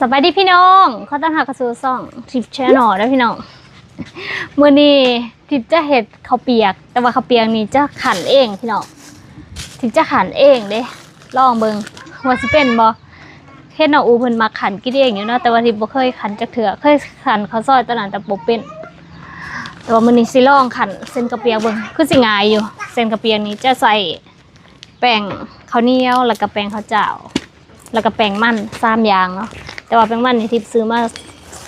สบายดีพี่น้องเขาต้องหากระสูซ่องทิปแชนอลนะพี่น้องมื่อนี้ทิปจะเห็ดข้าวเปียก แต่ว่าข้าวเปียกนี่จะขันเองพี่น้องทิปจะขันเองเด้ลองเบิงว่าสิเป็นบ่เฮ็ดน้องอูเพิ่นมาขันกินเองอยู่เนาะแต่ว่าทิปบ่เคยขันจักเถื่อเคยขันข้าวซอยตอนนั้นแต่บ่เป็นแต่ว่ามื้อนี้สิลองขันเส้นกระเปียกเบิ่งคือสิง่ายอยู่ เส้นกระเปียกนี้จะใส่แป้งข้าวเหนียวแล้วก็แป้งข้าวเจ้า แล้วก็แป้งมันสามอย่างเนาะ แต่ว่าแป้งมันนี่ทิพย์ซื้อมา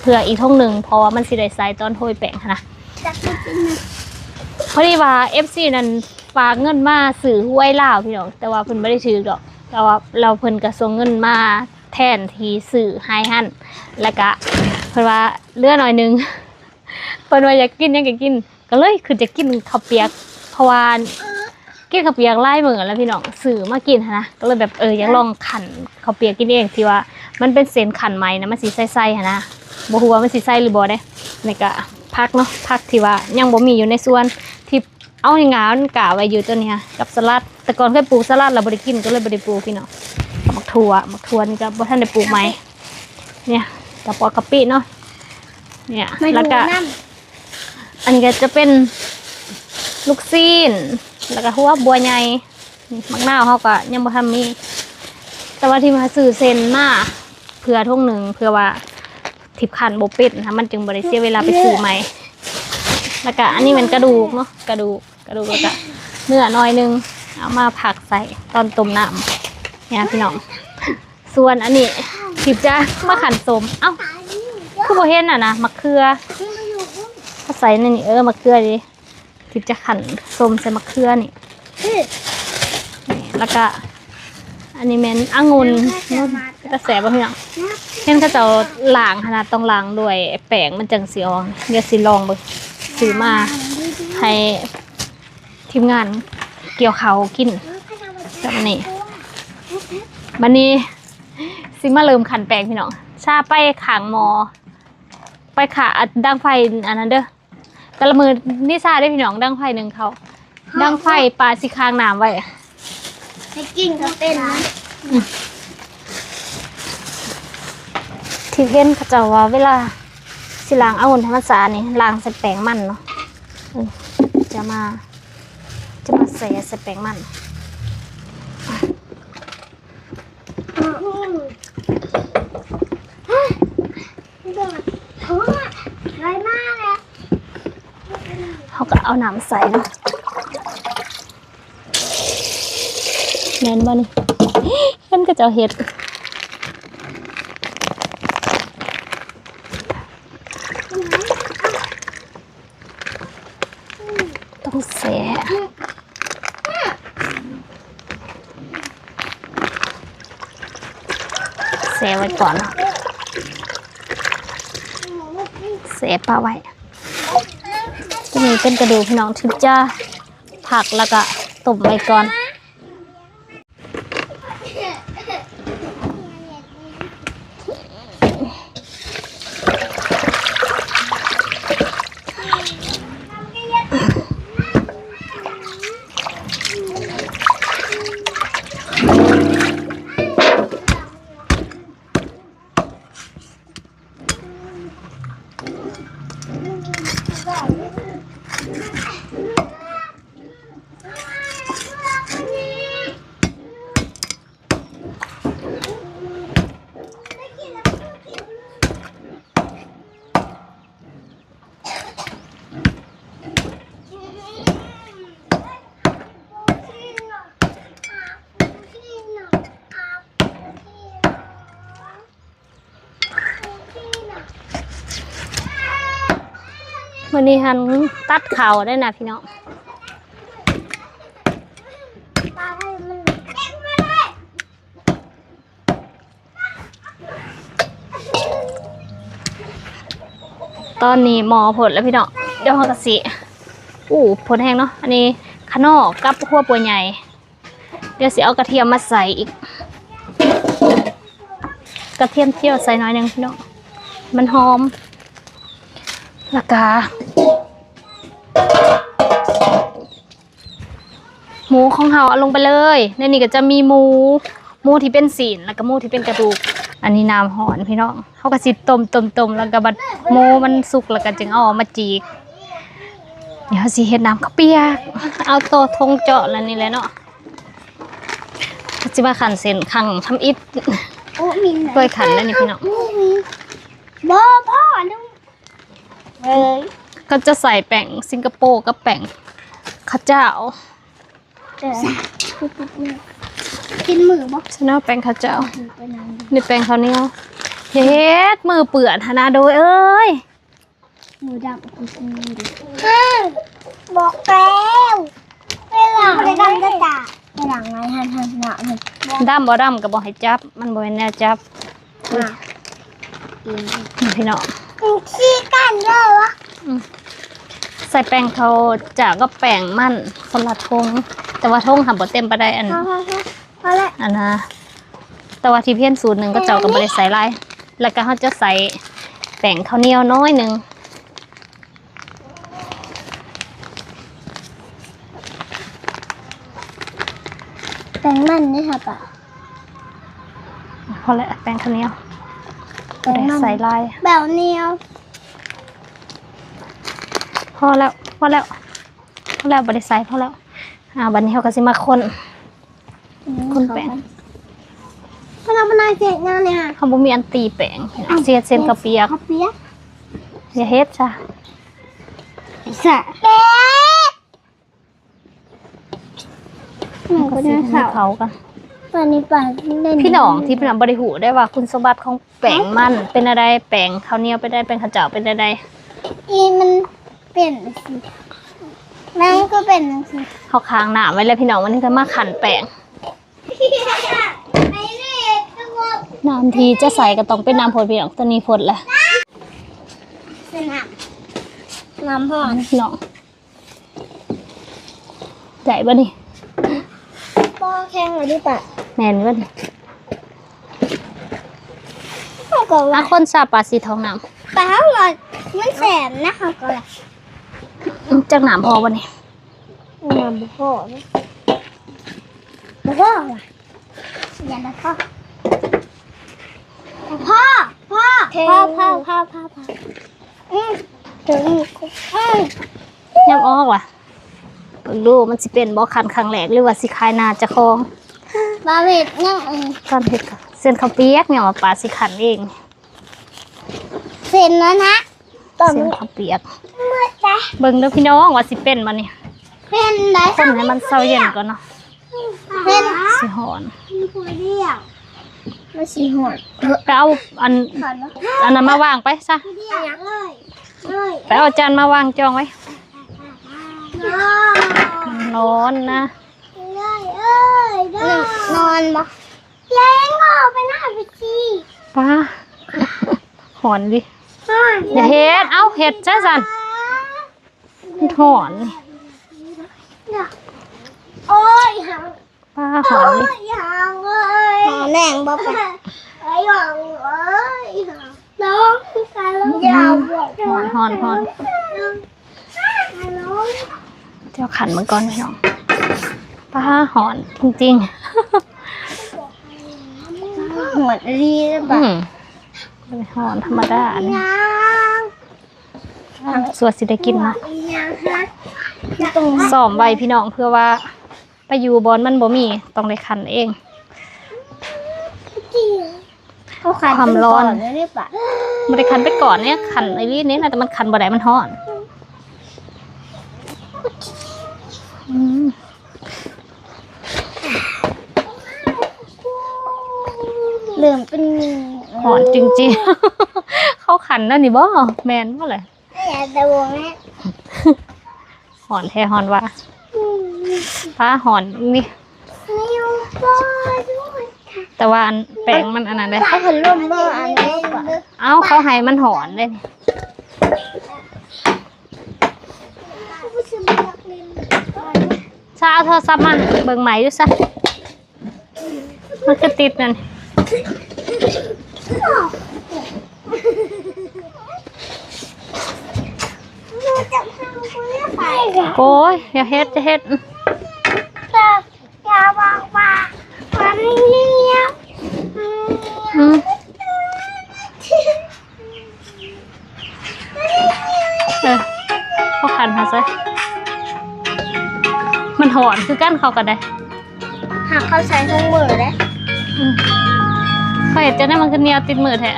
เพื่ออีกท่งหนึ่งเพราะว่ามันสิได้ใส่ตอนโทยแป้งหั้นนะพอดีว่า FC นั้นฝากเงินมาซื้อห้วยลาวพี่น้องแต่ว่าเพิ่นไม่ได้ถือดอก แต่ว่าเราเพิ่นกระส่งเงินมาแทนที่ซื้อให้หั่นแล้วก็เพิ่นว่าเหลือหน่อยหนึงเพิ่นว่าอยากกินหยังก็กิน ก็เลยคือจะกินข้าวเปียกเพราะว่ากินข้าวเปียกไล่มือแล้วพี่น้องสื่อมากินหั้นนะก็เลยแบบเอออยากลองขันข้าวเปียกกินเองที่ว่า มันเป็นเส้นขันไหมนะมันสีใสๆหั้นนะบ่ฮู้ว่ามันสีใสหรือบ่ได้นี่ก็พักเนาะพักที่ว่ายังบ่มีอยู่ในส่วนที่เอาให้งามันกะไว้อยู่ตัวเนี้ยกับสลัด แต่ก่อนเคยปลูกสลัดแล้วบ่ได้กินก็เลยบ่ได้ปลูกพี่น้องมักถั่วมักถั่วนี่ก็บ่ทันได้ปลูกไหมเนี่ยกระปอกะปิเนาะเนี่ยไม่แล้วรู้ก็นั่นอันนี้ก็จะเป็นลูกซีน แล้วก็หัวบัวใหญ่นี่มักนาวเขาก็ยังบ่ทำมีแต่ว่าที่มาซื้อเซนมาเพื่อทุ่งหนึ่งเพื่อว่าทิพคันโบเป็ดนะมันจึงบริเสียเวลาไปซื้อใหม่แล้วก็อันนี้เป็นกระดูกเนาะกระดูกกระดูกแล้วก็เนื้อน้อยหนึงเอามาผักใส่ตอนต้มน้ำเนี่ยพี่น้อง ส่วนอันนี้ทิพจะมาขันสมเอ้าคือโบเห็นอะนะมะเขือก็ใส่ในนี่เออมะเขือดิทิพจะขันส้มใส่มะเขือนี่แล้วก็อันนี้เมนองุ่น กระแสบ่พี่น้องเห็นเขาเจะล้างขนาดต้องล้างด้วยแป้งมันจังสีออกเดี๋ยวสิลองเบิ่งซื้อมาให้ทีมงานเกี่ยวเขาวกินแบบนี้บันนี้สิมาเริ่มขันแป้งพี่น้องชาไปขางหมอ ไปขาอัดดังไฟอันนั้นเด้อแต่ละมือนิซาได้พี่น้องดังไฟหนึ่งเขา ดังไฟปลาสิคางน้ำไว้ให้กินก็เป็นนะ ที่เห็นเขาเจะว่าเวลาสิล้างเอาหุ่นธรรมศาสตร์นี่ล้างใส่แป้งมันเนาะเออจะมา จะมาใส่ใส่แป้งมันไรมากเลยเขาก็เอาน้ำใส่เนาะแน่นบ่นี่เห็นก็จะเอาเห็ด ต้องแสะแสะไว้ก่อนเนาะแสปลาไว้จะมีเป็นกระดูกพี่น้องถึงจะผักแล้วก็ต้มไว้ก่อน วันนี้ฮันตัดเข่าได้นะพี่น้องปลาให้มันเต็มมาเลยตอนนี้หมอผลแล้วพี่น้องเดี๋ยวเขากระสิอู้ผลแห้งเนาะอันนี้ขนอกกับหัวปัวใหญ่ เดี๋ยวสิเอากระเทียมมาใส่อีก กระเทียมเจียวใส่น่อยนึงพี่น้องมันหอม แล้วก็หมูของเราเอาลงไปเลย ในนี้ก็จะมีหมูหมูที่เป็นสีนแล้วก็หมูที่เป็นกระดูก อันนี้น้ำหอนพี่น้องเขาก็สิต้มต้มต้มแล้วก็บัดโมมันสุกแล้วก็จึงเอาออกมาจีกเดี๋ยวสิเฮ็ดน้ำข้าวเปียก เอาโตะทงเจาะแล้วนี่แหละเนาะก็สิมาขันเส้นขังทำอิฐโอ้มีไหนเคยขันแล้วนี่พี่น้องมีบอพ่อนึง เอ้ยก็จะใส่แป้งสิงคโปร์กับแป้งข้าวเจ้าเดี๋ยวกินมือบ่ฉันเอาแป้งข้าวเจ้าไปนั่งนี่แป้งข้าวเหนียวเฮ็ดมือเปื่อนหนนาโดยเอ้ยมือดำกูกินมือดิบอกแล้วเวลาไม่ดำก็จ่าเวลาไงหันหันหนามันดำบ่ดำก็บ่ให้จับ มันบ่แม่นแนวจับมานี่พี่น้อง ขี้กันเลยวะใส่แป้งข้าวเจ้าก็แป้งมันคนละทง แต่ว่าทงทำบ่เต็มไปได้อันพอพอพอพอแล้วอันนะแต่ว่าที่เพี้ยนสูตรหนึ่งก็เจ้าก็บ่ได้ใส่หลายแล้วก็เขาจะใส่แป้งข้าวเหนียวน้อยหนึ่งแต่งมันนี่ค่ะปะพอแล้วแป้งข้าวเหนียว บ่แต่งได้มันใส่หลายแบบเนียวพอแล้วพอแล้วพอแล้วบ่ได้ใส่พอแล้วอ่าบัดนี้เขาก็สิมาคนคนแป้งพนักงานเจ๊งานเนี่ยเขาบ่มีอันตีแป้งเสียดเส้นกระเปียกข้าวเปียกอย่าเฮ็ดจ้ะสะเป๊ะหนูก็ก็สิได้ให้ข่าวเขากัน ตอนนี้ป่าเล่นพี่น้องที่พี่น้องบ่ได้หูได้ว่าคุณสมบัติของแป้งมันเป็นอะไรแป้งข้าวเหนียวเป็นอะไรแป้งข้าวเจ้าเป็นอะไรอีมันเปลี่ยนสินั่นก็เป็นสิเขาค้างหน้าไว้แล้วพี่น้องวันนี้ก็มาขันแป้งไอ้นี่ตัวน้ำที่จะใส่ก็ต้องเป็นน้ำผลพี่น้องตัวนี้ผลแหละสนามน้ำพ่อพี่น้องใหญ่บ่นี่ปอ แข่งหรือดิปะแม่นบ่นี่เขาก็อาว่าคนซาปลาสีทองน้ปลาหลอดมันแสบนะเขาก็ว่าำจากน้ำพอบ่นี่น้ำบุพ่อนะบุพ่อว่ะอย่านะพ่อพ่อพ่อพ่อพ่อพ่อพ่อพ่ออืมถึงอืมยำออกว่ะเบิ่งดูมันสิเป็นบ่คันครั้งแรกหรือว่าสิคายหนาเจะคองบาเวตเนี่ยเออตอนเฮ็ดก็เส้นข้าวเปียกเนี่ยว่าปลาสิขันเองเสร็จแล้วนะตอนเส้นนี้ข้าวเปียก เมื่อจ้ะเบิ่งเด้อพี่น้องว่าสิเป็นบ่นี่เป็นได้คนให้มันเซาเย็นก่อนเนาะเป็นสิหอนมีผู้เดียวมาสีหัวไปเอาอันขอนนะอันนั้นมาวางไปซะผู้เดียวเลยเลย ไปเอาจานมาวางจองไว้ นอนนอนนะเลยเอ้ยนอนบ่แรงออกไปหน้าไปทีป้าหอนดิอย่าเฮ็ดเอาเฮ็ดซะสันมันหอนนี่โอ้ยหางป้าหอนดิหางเลยหางแรงบ่ปะไอ้หางเอ้ยน้องการลงยาวหอนหอนหอนน้อง เดี๋ยวขันมันก่อนพี่น้องป้าหอนจริงหัวรีหรือๆเปอืล่ามเป็นหอนธรรมดานี่ยังสวดสิได้กินเนาะยังฮะตรงซ้อมไว้พี่น้องเพื่อว่า ไปอยู่บอลมันบ่มีต้องได้ขันเอง เขาขันความร้อนเลยหรือเปล่าบ่ได้ขันไปก่อนเนี่ยขันไอ้นี่นี่นะแต่มันขันบ่ได้มันหอนอืม เหลื่อมเป็นหอนจริงๆ เข้าขันนั่นนี่บ่แมนบ่เลยอย่าตะวงแม่หอนแท้หอนว่าป้าหอนนี่นิ้วป้าด้วยค่ะแต่ว่าอันแปลงมันอันนั้นเลยเขาขันร่มเมื่ออันนี้กว่าเอ้าเขาให้มันหอนเลย ซาเอาโทรศัพท์มาเบิ่งใหม่ดูซะมันก็ติดนั่นจับทางคุณไปโอ้ยอย่าเฮ็ดจะเฮ็ด เขาก็ได้หากเขาใช้ถุงมือเลยอืมเขาเห็นจะได้มันก็เหนียวติดมือแท้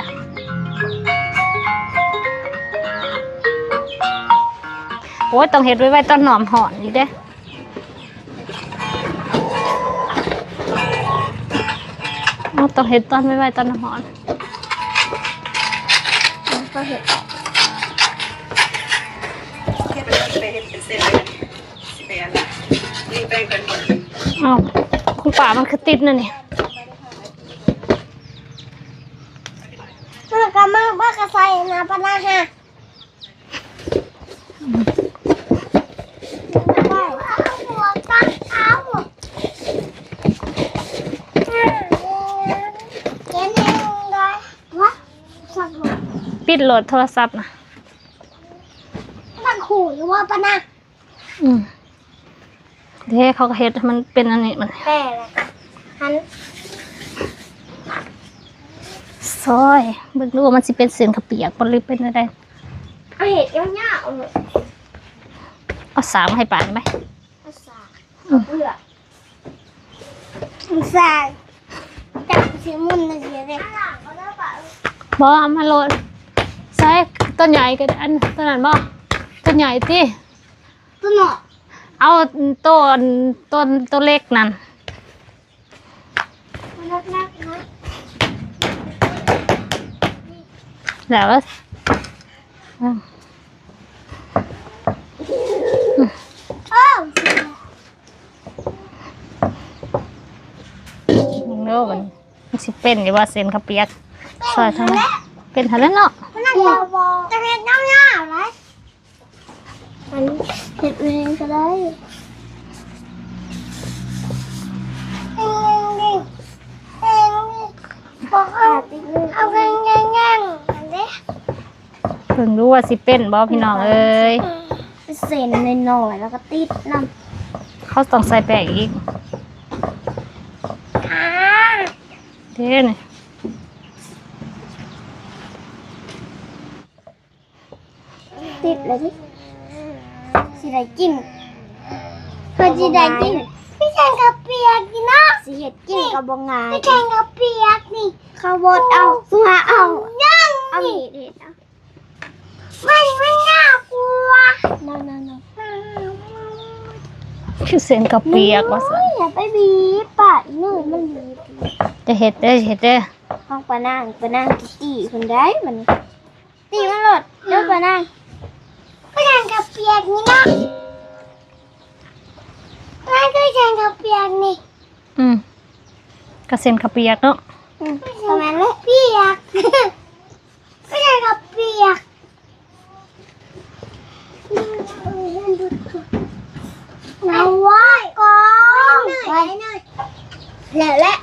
โอ้ยต้องเห็ดไว้ไว้ตอนหนอมหอนอีกเด้เอาต้องเห็ดตอนไว้ไว้ตอนหนอมหอนก็เห็น เอาคุณป่ามันคือติดนะนี่มันก็มากมากกระใส่นะปะนะฮะหัวตั้งเท้าเย็นเองเลยวะสักหัวปิดโหลดโทรศัพท์นะตั้งขู่หรือว่าปะนะอืม เด้เขาก็เห็ดให้มันเป็นอันนี้มันแม่เลยหันซอยเบิ่งดูว่ามันสิเป็นเส้นขาวเปียกบ่หรือเป็นอะไรเอาเห็ดยาวๆเลยเอาสามให้ป่านไหมภาษาเพื่อภาษาจับสีมุนเลยเสียเลยบ่เอามาโหลดใส่ต้นใหญ่ก็ได้อันต้นนั้นบ่ต้นใหญ่ติตัวหนอ เอาต้นต้นต้นเล็กนั่นนักนักนะแล้วก็อืมโอ้มึงเด้อมันมันสิเป็นหรือว่าเส้นขาวเปียกซอยทั้งนั้นเป็นทันแล้วเนาะมันน่าจะบอกจะเห็ดยาวๆเลยมัน เห็ดเองก็ได้เองดิเองดิบอกเอาเอาเงี้ยเงี้ยเงี้ยเด้เพิ่งรู้ว่าสิเป็นบ่พี่น้องเอ้ยเส้นหน่อยๆแล้วก็ติดน้เขาต้องใส่แป้งอีกำขาเด้นี่ติดเลยดิสิ ได้กินเพื่อสิได้กินพี่แข่งกับเปียกนี่นะสิเห็ดกินกับบงงายพี่แข่งกับเปียกนี่เขาบดเอาสุหาเอาย่างเอาเห็ดเห็ดเอาไม่ไม่น่ากลัวนั่นนั่นคือเส้นขาวเปียกว่าซั่นอย่าไปบีบปะนู่นมันบีบจะเฮ็ดเด้อเฮ็ดเด้อห้องปะนางปะนางตีคนได้มันตีมันหลดเดี๋ยวปะนาง ปะนางกับเปียกนี่นะนายก็ยังกับเปียกนี่อืมก็เส้นขาวเปียกเนาะทำไมล่ะเปียกก็ยังกับเปียกเราไหว้ก่อนไหว้หน่อยแล้วแหละ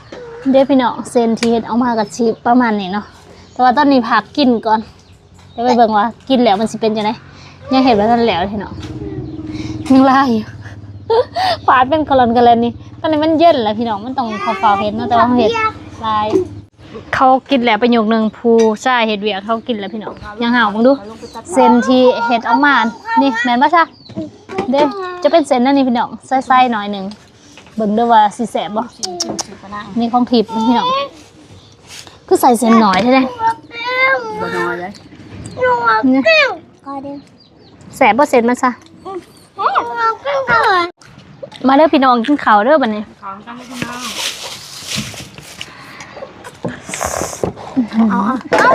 เด้อพี่น้องเส้นที่เฮ็ดเอามากับชีประมาณนี้เนาะแต่ว่าตอนนี้พักกินก่อนเดี๋ยวไปเบิ่งว่ากินแล้วมันสิเป็นจังได ยังเห็นว่าทันแล้วพี่น้องยังลายอยู่ฝาดเป็นกลอนกันเลยนี่ ตอนนี้มันเย็นแล้วพี่น้องมันต้องเฝ้าๆเห็นเนาะแต่ว่าเห็ดลายเขากินแล้วประโยคนึงผู้ชายเฮ็ดเวียกเขากินแล้วพี่น้องยังห่าวมึงดูเส้นที่เฮ็ดเอามานี่แม่นบ่ซะเด้จะเป็นเส้นนั่นนี่พี่น้องใส่ๆหน่อยหนึงเบิ่งเด้อว่าสิแซ่บบ่นี่ของทิพย์พี่น้องคือใส่เส้นน้อยแท้บ่น้อยเลยหนูเอาๆนี่เปรี้ยวก็เดี๋ยว แซ่บบ่เส้นมันซะหนูเอาเปรี้ยวก่อนมาเด้อพี่น้องกินข้าวเด้อบัดนี้ของกันพี่น้องเอาเอา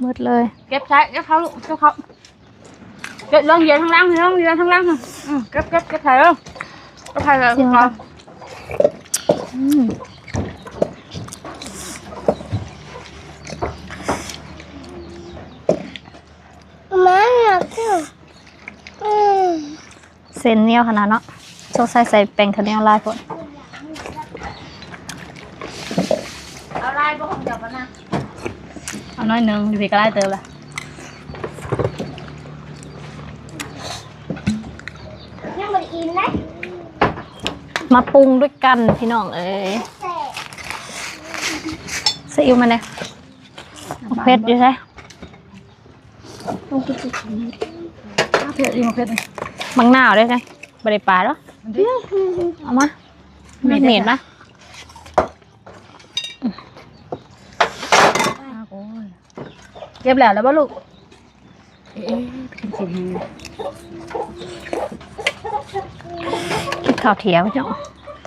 หมดเลย เก็บใช้เก็บเขาลูกเก็บเขาเก็บลงเหยียดข้างล่างลงเหยียดข้างล่างอืมเก็บเก็บเก็บใส่เร็วเก็บใส่เลยจริงเหรอ อืม มา เอาเปรี้ยวอืมเส้นเหนียวขนาดเนาะโชคใส่ใส่แป้งข้าวเหนียวลายพุ่นเอาลายบ่ของเดี๋ยวปะนะเอาน้อยหนึงอยู่พี่ก็ไล่เติมละยังไม่ได้กินนะมาปรุงด้วยกันพี่น้องเอ้ยแต่ซีอิ๊วมาเลยเอาเผ็ดอยู่ใช่เอา เผ็ดอีกมาเผ็ดมังนาวด้วยไงบริปลาแล้วเออันนี้เอามาไม่เหม็นปะโอ้ยเก็บแล้วแล้วป่ะลูก เอ๊ะเป็นสิ่งนี้คิดข่าวเทียวจ้ะ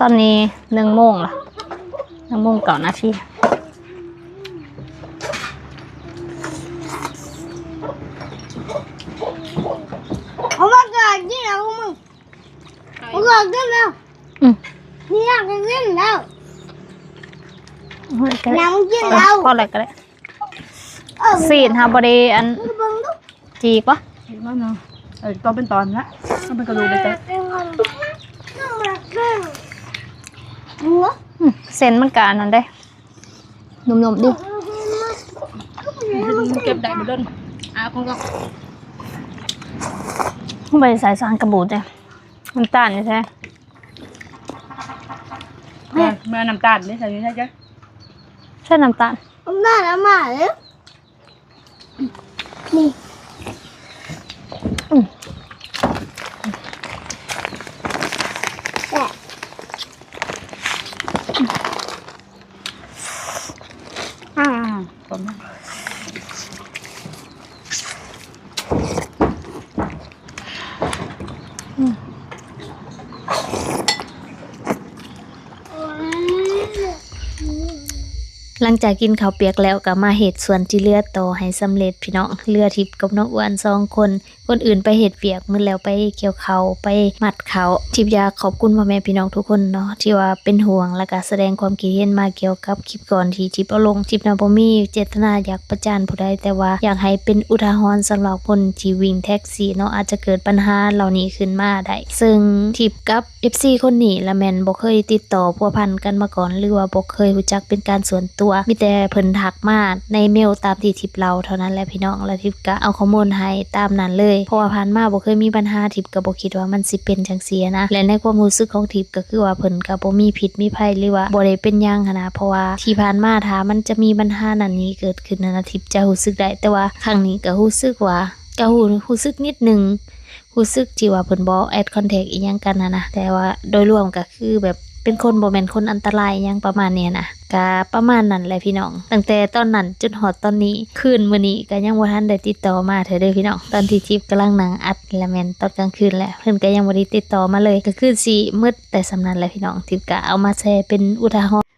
ตอนนี้หนึ่งโมงละหนึ่งโมงเก่านาที เอามาก่อนกินแล้วมึงเอาก่อนกินแล้ว อืม นี่อยากกินแล้ว เฮ้ยก็ได้ น้ำกินแล้ว พ อะไรก็ได้เออซีนฮาบดีอันจีกปะว่าเนาะเออตอนเป็นตอนละต้องเป็นกระดูกไปเจ๊หัวอืมเส้นมันกอันนั่นได้หนุ่มๆดิเก็บได้หมดเลยอะคุณก็ไปใส่สารกระบูดเลยน้ำตาลนี่ใช่ไหมแม่แม่น้ำตาลนี่ใส่นี่ใช่จ๊ะใช่น้ำตาล ผมได้แล้วมาเลยนี่ อืม แต่ อ่าผมนะ หลั งจากกินข้าวเปียกแล้วก็มาเห็ดส่วนที่เลือต่อให้สำเร็จพี่น้องเรือทิพย์กับน้องอ้วนสองคน คนอื่นไปเห็ดเปียกมือแล้วไปเกี่ยวเขาไปมัดเขาทิพย์ยาขอบคุณพ่อแม่พี่น้องทุกคนเนาะที่ว่าเป็นห่วงและก็แสดงความคิดเห็นมาเกี่ยวกับคลิปก่อนที่ทิพย์เอาลงทิพย์นะบ่มีเจตนาอยากประจานผู้ใดแต่ว่าอยากให้เป็นอุทาหรณ์สำหรับคนที่วิ่งแท็กซี่เนาะอาจจะเกิดปัญหาเหล่านี้ขึ้นมาได้ซึ่งทิพย์กับ FC คนนี้ละแมนบ่เคยติดต่อพัวพันกันมาก่อนหรือว่าบ่เคยรู้จักเป็นการส่วนตัวมีแต่เพิ่นทักมาในเมลตามที่ทิปเราเท่านั้นแหละพี่น้องและทิปก็เอาข้อมูลให้ตามนั้นเลยเพราะว่าผ่านมาบ่เคยมีปัญหาทิปก็บ่คิดว่ามันสิเป็นจังซี่นะและในความรู้สึกของทิปก็คือว่าเพิ่นก็บ่มีผิดมีภัยหรือว่าบ่ได้เป็นยังหนะเพราะว่าที่ผ่านมาถ้ามันจะมีปัญหานั้นนี้เกิดขึ้นนะนะทิปจะรู้สึกได้แต่ว่าครั้งนี้ก็รู้สึกว่าก็รู้รู้สึกนิดนึงรู้สึกที่ว่าเพิ่นบ่แอดคอนแทคอีหยังกันนะนะแต่ว่าโดยรวมก็คือแบบ เป็นคนบ่แม่นคนอันตรายยังประมาณเนี้ยนะก็ประมาณนั้นแหละพี่น้อง ตั้งแต่ตอนนั้นจนฮอดตอนนี้คืนมื้อนี้ก็ยังบ่ทันได้ติดต่อมาเถอเด้อพี่น้องตอนที่ทิพย์กำลังนั่งอัดและแม่นตอนกลางคืนแหละเพิ่นก็ยังบ่ได้ติดต่อมาเลยก็คือสิมืดแต่สำนั้นแหละพี่น้องทิพย์ก็เอามาแชร์เป็นอุทาหรณ์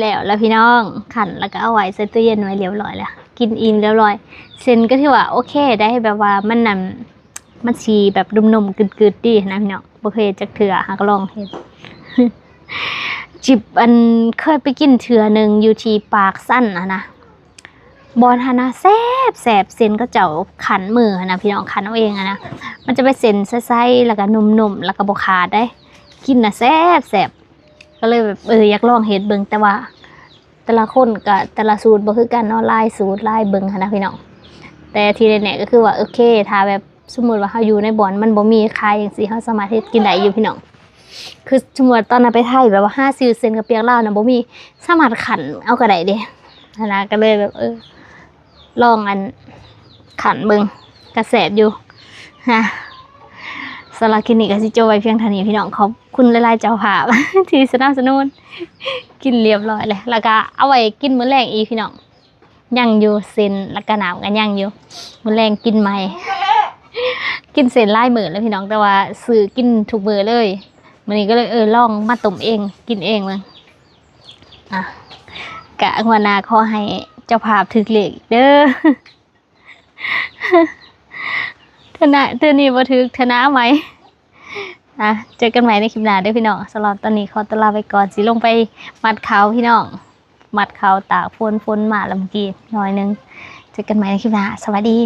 แล้วแล้วพี่น้องขันแล้วก็เอาไว้ใส่ตู้เย็นไว้เรียบร้อยแล้วกินอิ่มเรียบร้อยเซนก็ถือว่าโอเคได้แบบว่ามันนั่นมันชีแบบนุ่มๆกึดๆดีนะพี่น้องบ่เคยจักเถื่อหากลองเฮ็ด จิบอันเคยไปกินเถื่อหนึ่งอยู่ที่ปากสั้นอะนะบอลฮานะแซบแสบเส้นก็เจ้าขันมือนะพี่น้องขันเอาเองอะนะมันจะไปเส้นไส้ๆแล้วก็นุ่มๆแล้วก็บ่ขาดได้ กินนะแซบแสบก็เลยแบบเอออยากลองเฮ็ดเบิงแต่ว่า แต่ละคนก็แต่ละสูตรบ่คือกันเนาะลายสูตรลายเบิงนะพี่น้องแต่ที่แน่ๆก็คือว่าโอเคถ้าแบบสมมติว่าเขาอยู่ในบ่อนมันบ่มีขายอย่างสิเขาสามารถกินได้อยู่พี่น้อง คือสมมติว่าตอนนั้นไปไทยแบบว่าห้าซิวเซนกับเปียกเล้านะบ่มีสามารถขันเอากระไดเด้อนะก็เลยแบบเออลองอันขันเบิงกระแสบอยู่ฮะสำหรับคลินิกก็สิโจไว้เพียงเท่านี้พี่น้องขอบคุณหลายๆเจ้าภาพที่สนับสนุนกินเรียบร้อยเลยแล้วก็เอาไว้กินมื้อแรกอีพี่น้องยังอยู่เซนแล้วก็หนาวกันยังอยู่มื้อแรงกินใหม่ กินเซนไล่หมือแล้วพี่น้องแต่ว่าซื้อกินทุกมือร์เลย มื้อนี้ก็เลยเออลองมาต้มเอง กินเองเลยอะกะหัวหน้าขอให้เจ้าภาพถึกเลขอีกเด้อเธอหนะเธอนี่บ่ถึกเธอหนะไหมอะเจอกันใหม่ในคลิปหน้าเด้อพี่น้องสำหรับตอนนี้ขอตัวลาไปก่อนสิลงไปมัดเขาพี่น้องมัดเขาตากฝนฝนมาแล้วเมื่อกี้หน่อยหนึงเจอกันใหม่ในคลิปหน้าสวัสดี